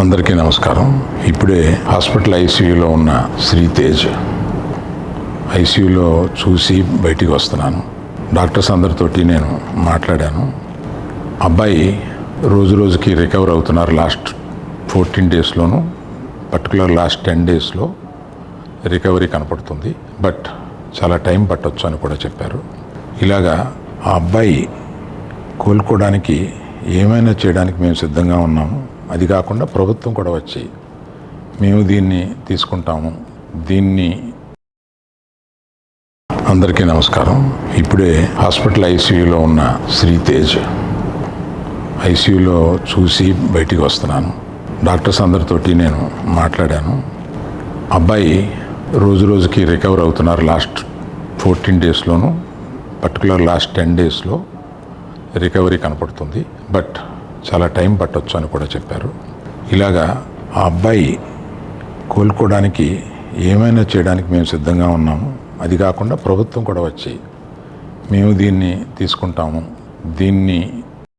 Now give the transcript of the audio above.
అందరికీ నమస్కారం. ఇప్పుడే హాస్పిటల్ ఐసీయూలో ఉన్న శ్రీ తేజ్ ఐసీయూలో చూసి బయటికి వస్తున్నాను. డాక్టర్స్ అందరితోటి నేను మాట్లాడాను. అబ్బాయి రోజు రోజుకి రికవర్ అవుతున్నారు లాస్ట్ ఫోర్టీన్ డేస్లోను పర్టికులర్ లాస్ట్ టెన్ డేస్లో రికవరీ కనపడుతుంది. బట్ చాలా టైం పట్టొచ్చు అని కూడా చెప్పారు. ఇలాగా ఆ అబ్బాయి కోలుకోవడానికి ఏమైనా చేయడానికి మేము సిద్ధంగా ఉన్నాము. అది కాకుండా ప్రభుత్వం కూడా వచ్చి మేము దీన్ని తీసుకుంటాము. దీన్ని అందరికీ నమస్కారం. ఇప్పుడే హాస్పిటల్ ఐసీయూలో ఉన్న శ్రీ తేజ్ ఐసీయూలో చూసి బయటికి వస్తున్నాను. డాక్టర్స్ అందరితోటి నేను మాట్లాడాను. అబ్బాయి రోజు రోజుకి రికవర్ అవుతున్నారు లాస్ట్ ఫోర్టీన్ డేస్లోను. పర్టికులర్ లాస్ట్ టెన్ డేస్లో రికవరీ కనపడుతుంది. బట్ చాలా టైం పట్టొచ్చు అని కూడా చెప్పారు. ఇలాగా ఆ అబ్బాయి కోలుకోవడానికి ఏమైనా చేయడానికి మేము సిద్ధంగా ఉన్నాము. అది కాకుండా ప్రభుత్వం కూడా వచ్చి మేము దీన్ని తీసుకుంటాము. దీన్ని